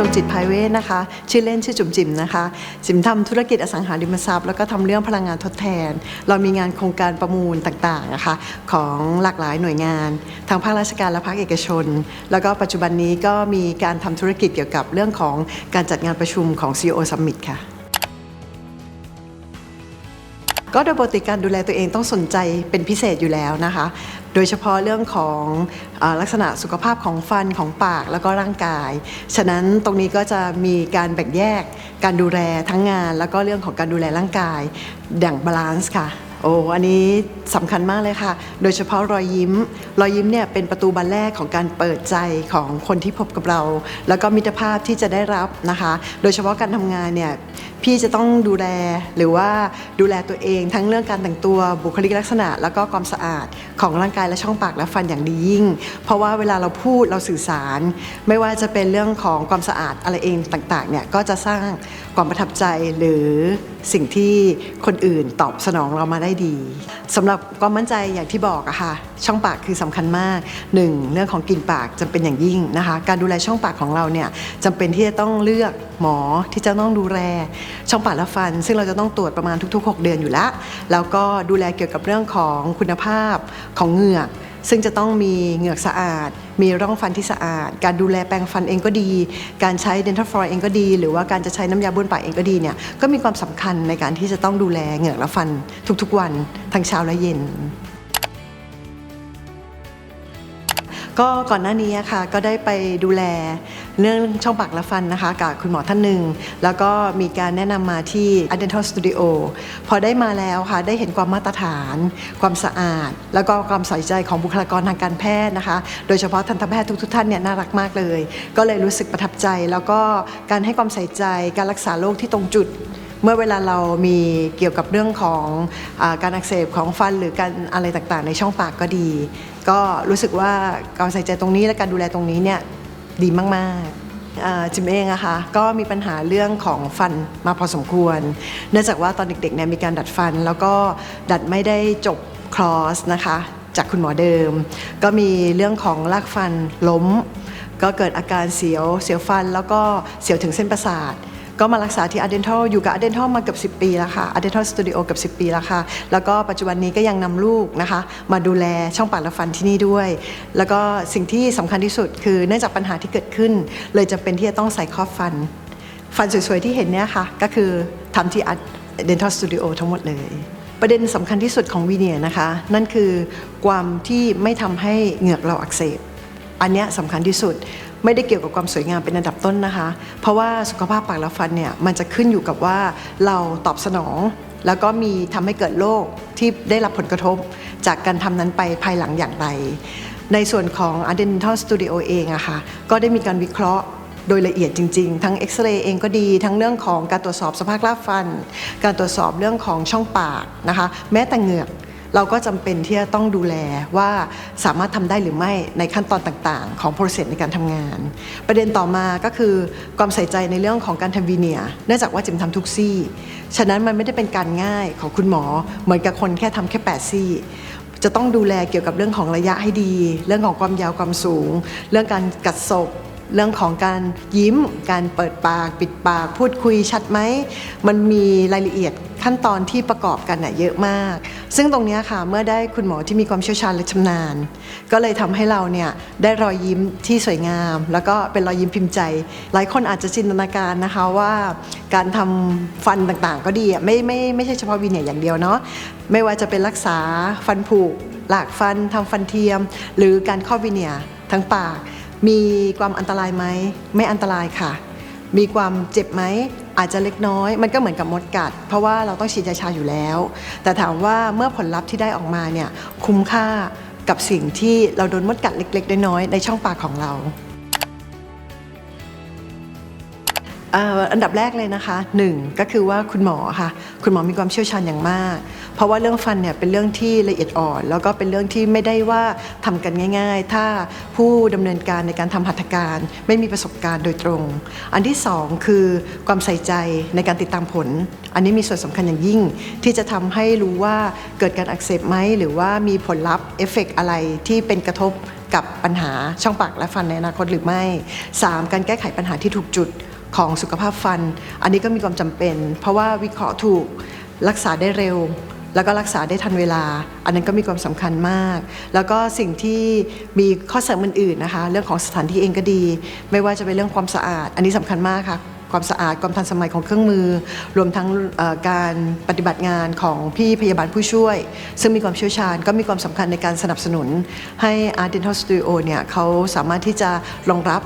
ประจงจิตภายเวทนะคะ ชื่อเล่นชื่อจุ๋มจิ๋มนะคะ จิ๋มทำธุรกิจอสังหาริมทรัพย์แล้วก็ทำเรื่องพลังงานทดแทน เรามีงานโครงการประมูลต่างๆนะคะของหลากหลายหน่วยงาน ทางภาคราชการและภาคเอกชน แล้วก็ปัจจุบันนี้ก็มีการทำธุรกิจเกี่ยวกับเรื่องของการจัดงานประชุมของ CEO Summit ค่ะ ก็โดยปกติการดูแลตัวเองต้องสนใจเป็นพิเศษอยู่แล้วนะคะ โดยเฉพาะเรื่องของอลักษณะสุขภาพของฟันของปากแล้วก็ร่างกาย ฉะนั้นตรงนี้ก็จะมีการแบ่งแยกการดูแลทั้งงาน แล้วก็เรื่องของการดูแลร่างกายอย่างบาลานซ์ค่ะโอ้อันนี้สำคัญมากเลยค่ะ โดยเฉพาะรอยยิ้ม รอยยิ้มเนี่ยเป็นประตูบานแรกของการเปิดใจของคนที่พบกับเรา แล้วก็มิตรภาพที่จะได้รับนะคะ โดยเฉพาะการทำงานเนี่ย พี่จะต้องดูแลหรือว่าดูแลตัวเองทั้งเรื่องการแต่งตัวบุคลิกลักษณะ แล้วก็ความสะอาดของร่างกายและช่องปากและฟันอย่างดียิ่ง เพราะว่าเวลาเราพูดเราสื่อสาร ไม่ว่าจะเป็นเรื่องของความสะอาดอะไรเองต่างๆเนี่ยก็จะสร้างความประทับใจหรือสิ่งที่คนอื่นตอบสนองเรามาได้ดีสำหรับความมั่นใจอย่างที่บอกอะค่ะ ช่องปากคือสำคัญมากหนึ่งเรื่องของกลิ่นปากจำเป็นอย่างยิ่งนะคะ การดูแลช่องปากของเราเนี่ยจำเป็นที่จะต้องเลือกหมอที่จะต้องดูแลช่องปากและฟัน ซึ่งเราจะต้องตรวจประมาณทุก ๆ 6 เดือนอยู่แล้ว แล้วก็ดูแลเกี่ยวกับเรื่องของคุณภาพของเหงือกซึ่งจะต้องมีเหงือกสะอาด มีร่องฟันที่สะอาด การดูแลแปรงฟันเองก็ดี การใช้ dental floss เองก็ดี หรือว่าการจะใช้น้ำยาบ้วนปากเองก็ดีเนี่ย ก็มีความสำคัญในการที่จะต้องดูแลเหงือกและฟันทุกๆวัน ทั้งเช้าและเย็น ก็ก่อนหน้านี้ค่ะก็ได้ไปดูแลเรื่องช่องปากและฟันนะคะกับคุณหมอท่านหนึ่ง แล้วก็มีการแนะนำมาที่ a Dental Studio พอได้มาแล้วค่ะได้เห็นความมาตรฐาน ความสะอาด แล้วก็ความใส่ใจของบุคลากรทางการแพทย์นะคะ โดยเฉพาะทันตแพทย์ทุกๆท่านเนี่ยน่ารักมากเลย ก็เลยรู้สึกประทับใจ แล้วก็การให้ความใส่ใจการรักษาโรคที่ตรงจุด เมื่อเวลาเรามีเกี่ยวกับเรื่องของอการอักเสบของฟันหรือการอะไรต่างๆ ในช่องปากก็ดี ก็รู้สึกว่าการใส่ใจตรงนี้และการดูแลตรงนี้เนี่ยดีมากๆจิมเองอะคะก็มีปัญหาเรื่องของฟันมาพอสมควร เนื่องจากว่าตอนเด็กๆเนี่ยมีการดัดฟัน แล้วก็ดัดไม่ได้จบคลอสนะคะจากคุณหมอเดิม ก็มีเรื่องของรากฟันล้ม ก็เกิดอาการเสียวเสียวฟันแล้วก็เสียวถึงเส้นประสาท ก็มารักษาที่ a d e n t a l อยู่กับ a d e n t a l มาเกือบ10 ปีแล้วค่ะ a d e n t a l Studio เกือบ10 ปีแล้วค่ะ แล้วก็ปัจจุบันนี้ก็ยังนำลูกนะคะ มาดูแลช่องปากและฟันที่นี่ด้วย แล้วก็สิ่งที่สำคัญที่สุดคือเนื่องจากปัญหาที่เกิดขึ้น เลยจำเป็นที่จะต้องใส่ครอบฟัน ฟันสวย ๆ ที่เห็นเนี่ยค่ะ ก็คือทำที่ Dental Studio ทั้งหมดเลยประเด็นสำคัญที่สุดของวีเนียนะคะ นั่นคือความที่ไม่ทำให้เหงือกเราอักเสบ อันเนี้ยสำคัญที่สุด ไม่ได้เกี่ยวกับความสวยงามเป็นอันดับต้นนะคะ เพราะว่าสุขภาพปากและฟันเนี่ยมันจะขึ้นอยู่กับว่าเราตอบสนอง แล้วก็มีทำให้เกิดโรคที่ได้รับผลกระทบ จากการทำนั้นไปภายหลังอย่างไร ในส่วนของ a d e n t a l Studio เองอะค่ะก็ได้มีการวิเคราะห์โดยละเอียดจริง ๆ ทั้งเอ็กซเรย์เองก็ดี ทั้งเรื่องของการตรวจสอบสภาพราฟัน การตรวจสอบเรื่องของช่องปากนะคะ แม้แต่เหงือก เราก็จำเป็นที่จะต้องดูแลว่าสามารถทำได้หรือไม่ในขั้นตอนต่างๆ ของโปรเซสในการทำงาน ประเด็นต่อมาก็คือความใส่ใจในเรื่องของการทำวีเนียร์เนื่องจากว่าจิมทำทุกซี่ ฉะนั้นมันไม่ได้เป็นการง่ายของคุณหมอ เหมือนกับคนแค่ทำแค่แปดซี่จะต้องดูแลเกี่ยวกับเรื่องของระยะให้ดี เรื่องของความยาวความสูง เรื่องการกัดศพ เรื่องของการยิ้ม การเปิดปาก ปิดปาก พูดคุยชัดไหม มันมีรายละเอียดขั้นตอนที่ประกอบกันน่ะเยอะมาก ซึ่งตรงนี้ค่ะเมื่อได้คุณหมอที่มีความเชี่ยวชาญและชำนาญ ก็เลยทำให้เราเนี่ยได้รอยยิ้มที่สวยงาม แล้วก็เป็นรอยยิ้มพิมพ์ใจ หลายคนอาจจะจินตนาการนะคะว่าการทำฟันต่างๆ ก็ดีอะไม่ไม่ไม่ใช่เฉพาะวีเนียอย่างเดียวเนาะไม่ว่าจะเป็นรักษาฟันผุหลากฟันทำฟันเทียม หรือการข้อวีเนียทั้งปาก มีความอันตรายไหมไม่อันตรายค่ะ มีความเจ็บไหมอาจจะเล็กน้อย มันก็เหมือนกับมดกัด เพราะว่าเราต้องฉีดยาชาอยู่แล้ว แต่ถามว่าเมื่อผลลัพธ์ที่ได้ออกมาเนี่ยคุ้มค่ากับสิ่งที่เราโดนมดกัดเล็ก ๆ น้อยๆในช่องปากของเรา อันดับแรกเลยนะคะหนึ่งก็คือว่าคุณหมอค่ะ คุณหมอมีความเชี่ยวชาญอย่างมาก เพราะว่าเรื่องฟันเนี่ยเป็นเรื่องที่ละเอียดอ่อน แล้วก็เป็นเรื่องที่ไม่ได้ว่าทำกันง่าย ๆ ถ้าผู้ดำเนินการในการทำหัตถการ ไม่มีประสบการณ์โดยตรง อันที่สองคือความใส่ใจในการติดตามผล อันนี้มีส่วนสำคัญอย่างยิ่ง ที่จะทำให้รู้ว่าเกิดการอักเสบไหมหรือว่ามีผลลัพธ์เอฟเฟกต์อะไรที่เป็นกระทบกับปัญหาช่องปากและฟันในอนาคตหรือไม่สามการแก้ไขปัญหาที่ถูกจุด ของสุขภาพฟัน อันนี้ก็มีความจำเป็น เพราะว่าวิเคราะห์ถูกรักษาได้เร็ว แล้วก็รักษาได้ทันเวลา อันนั้นก็มีความสำคัญมาก แล้วก็สิ่งที่มีข้อเสริมอื่นๆนะคะ เรื่องของสถานที่เองก็ดี ไม่ว่าจะเป็นเรื่องความสะอาด อันนี้สำคัญมากค่ะความสะอาดความทันสมัยของเครื่องมือ รวมทั้งการปฏิบัติงานของพี่พยาบาลผู้ช่วย ซึ่งมีความเชี่ยวชาญก็มีความสำคัญในการสนับสนุน ให้ Art Dental Studio เนี่ยเขาสามารถที่จะรองรับ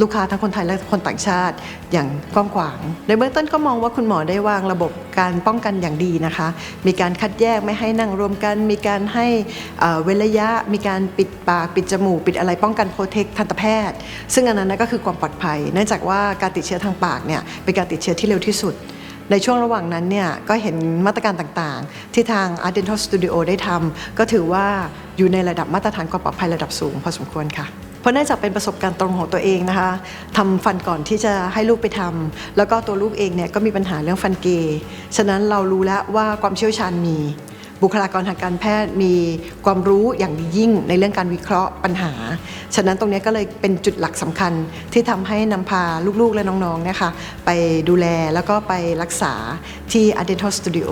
ลูกค้าทั้งคนไทยและคนต่างชาติอย่างกว้างขวาง ในเบื้องต้นก็มองว่าคุณหมอได้วางระบบการป้องกันอย่างดีนะคะ มีการคัดแยกไม่ให้นั่งรวมกัน มีการให้เว้นระยะ มีการปิดปากปิดจมูก ปิดอะไรป้องกันโปรเทคทันตแพทย์ ซึ่งอันนั้นก็คือความปลอดภัย เนื่องจากว่าการติดเชื้อทางปากเนี่ยเป็นการติดเชื้อที่เร็วที่สุดในช่วงระหว่างนั้นเนี่ยก็เห็นมาตรการต่างๆ ที่ทาง Art Dental Studio ได้ทำก็ถือว่าอยู่ในระดับมาตรฐานความปลอดภัยระดับสูงพอสมควรค่ะ เพราะเนื่องจากเป็นประสบการณ์ตรงของตัวเองนะคะทำฟันก่อนที่จะให้ลูกไปทำแล้วก็ตัวลูกเองเนี่ยก็มีปัญหาเรื่องฟันเกยฉะนั้นเรารู้แล้วว่าความเชี่ยวชาญมี บุคลากรทางการแพทย์มีความรู้อย่างดียิ่งในเรื่องการวิเคราะห์ปัญหา ฉะนั้นตรงนี้ก็เลยเป็นจุดหลักสำคัญที่ทำให้นำพาลูกๆและน้องๆนะคะไปดูแลแล้วก็ไปรักษาที่ a Dental Studio